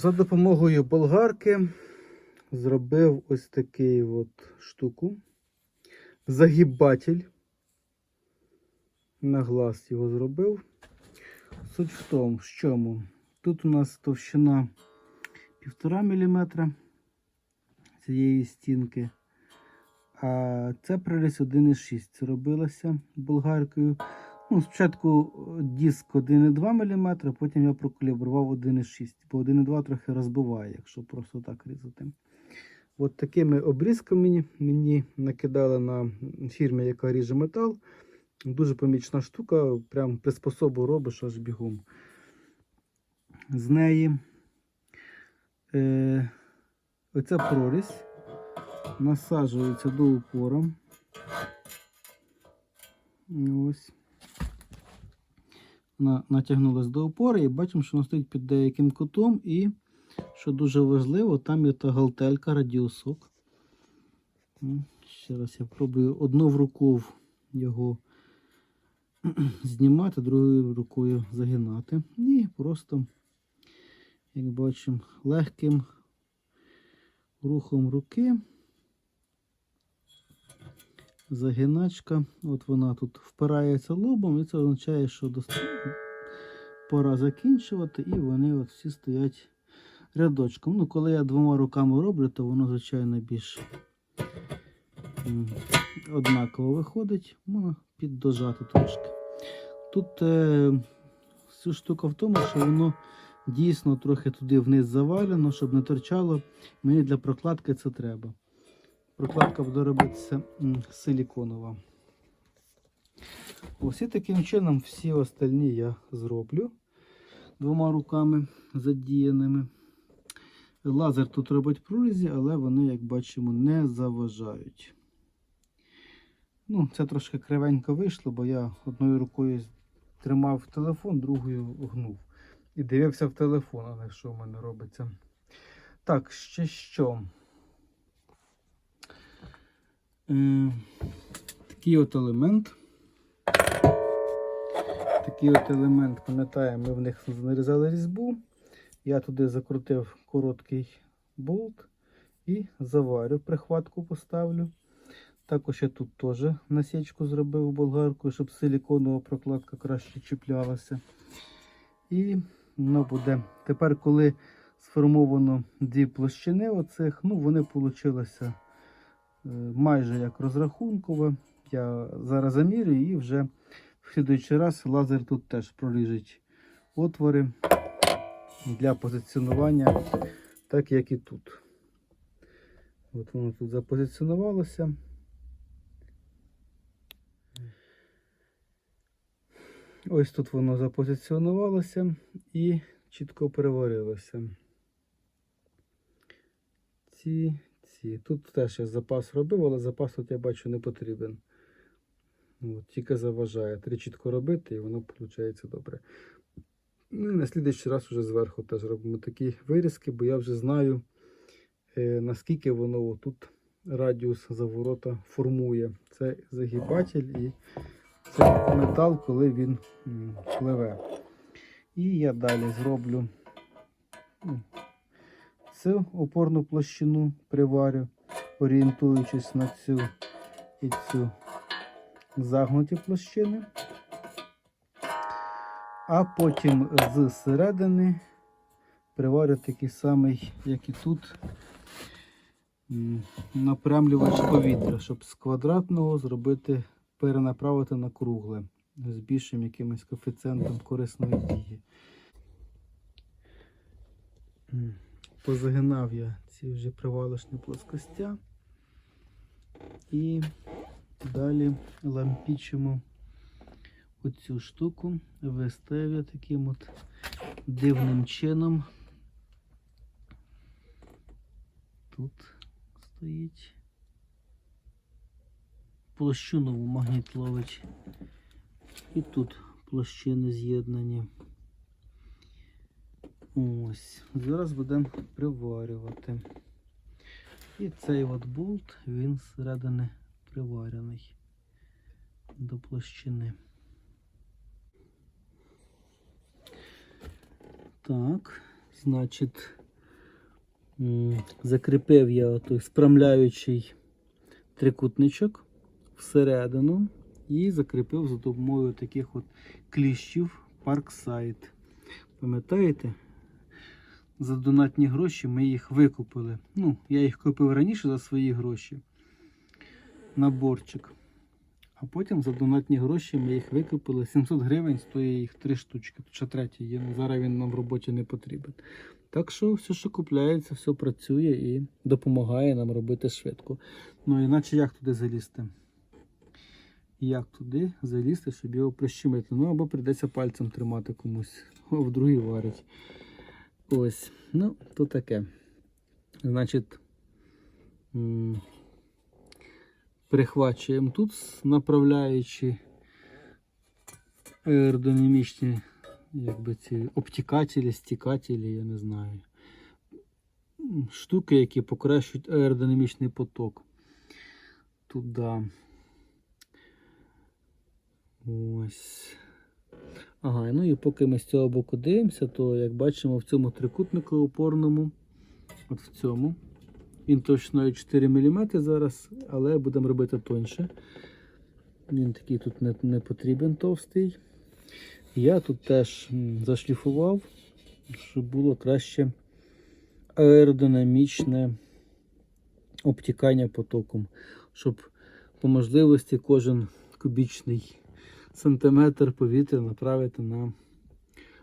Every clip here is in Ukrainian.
За допомогою болгарки зробив ось такий от штуку. Загибатель. На глаз його зробив. Суть в тому, в чому. Тут у нас товщина 1,5 мм цієї стінки. А це приріз 1,6. Це робилося болгаркою. Ну, спочатку диск 1,2 мм, потім я прокалібрував 1,6, бо 1,2 трохи розбиває, якщо просто так різати. От такими обрізками мені, мені накидали на фірмі, яка ріже метал. Дуже помічна штука, прям приспособу робиш аж бігом. З неї е, оця прорізь насаджується до упора. Ось. Вона натягнулася до опори і бачимо, що вона стоїть під деяким кутом. І, що дуже важливо, там є та галтелька, радіусок. Ще раз я пробую одну в руку його знімати, другою рукою загинати. І просто, як бачимо, легким рухом руки. Загиначка, от вона тут впирається лобом, і це означає, що пора закінчувати, і вони от всі стоять рядочком. Ну, коли я двома руками роблю, то воно, звичайно, більш однаково виходить. Можна піддожати трошки. Тут е, ця штука в тому, що воно дійсно трохи туди вниз завалено, щоб не торчало. Мені для прокладки це треба. Прокладка буде робитися силіконова. Ось і таким чином всі остальні я зроблю двома руками задіяними. Лазер тут робить прорізі, але вони, як бачимо, не заважають. Ну, це трошки кривенько вийшло, бо я одною рукою тримав телефон, другою гнув. І дивився в телефон, а не що в мене робиться. Так, ще що? Е, такий от елемент. Такий от елемент, пам'ятаємо, ми в них нарізали різьбу. Я туди закрутив короткий болт і заварю, прихватку поставлю. Також я тут теж насічку зробив болгаркою, щоб силіконова прокладка краще чіплялася. І воно буде. Тепер, коли сформовано дві площини, оцих, ну вони получилися майже як розрахункове. Я зараз замірюю і вже в слідуючий раз лазер тут теж проріжить отвори для позиціонування, так як і тут. От воно тут запозиціонувалося. Ось тут воно запозиціонувалося і чітко переварилося. Ці, ці. Тут теж я запас робив, але запас тут я бачу не потрібен. От, тільки заважає. Треба чітко робити, і воно виходить добре. Ну і на слідуючий раз вже зверху теж робимо такі вирізки, бо я вже знаю, е, наскільки воно тут радіус заворота формує. Це загибатель і це метал, коли він пливе. І я далі зроблю м, цю опорну площину приварю, орієнтуючись на цю і цю загнуті площини. А потім з середини приварю такий самий, як і тут, напрямлювач повітря, щоб з квадратного зробити, перенаправити на кругле з більшим якимось коефіцієнтом корисної дії. Позагинав я ці вже привалочні плоскостя. І далі лампічимо оцю штуку, виставлю таким от дивним чином. Тут стоїть. Площинову магніт ловить. І тут площини з'єднані. Ось. Зараз будемо приварювати. І цей от болт, він зсередини приварений до площини. Так, значить, Закріпив я той спрямляючий трикутничок всередину і закріпив за допомогою таких от кліщів Parkside. Пам'ятаєте? За донатні гроші ми їх викупили. Ну, я їх купив раніше за свої гроші. Наборчик. А потім за донатні гроші ми їх викупили. 700 гривень стоїть їх три штучки. Ще третій є. Зараз він нам в роботі не потрібен. Так що все, що купляється, все працює і допомагає нам робити швидко. Ну іначе як туди залізти? Як туди залізти, щоб його прищемити? Ну або прийдеться пальцем тримати комусь, а в другий варить. Ось, ну, то таке. Значить, м, перехвачуємо тут, направляючи аеродинамічні якби ці обтікателі, стікателі, я не знаю. Штуки, які покращують аеродинамічний поток. Туди. Ось. Ага, ну і поки ми з цього боку дивимося, то як бачимо в цьому трикутнику опорному, от в цьому, він товщиною 4 мм зараз, але будемо робити тоньше. Він такий тут не, не потрібен товстий. Я тут теж зашліфував, щоб було краще аеродинамічне обтікання потоком, щоб по можливості кожен кубічний сантиметр повітря направити на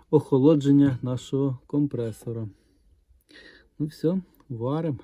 охолодження нашого компресора. Ну все, варимо.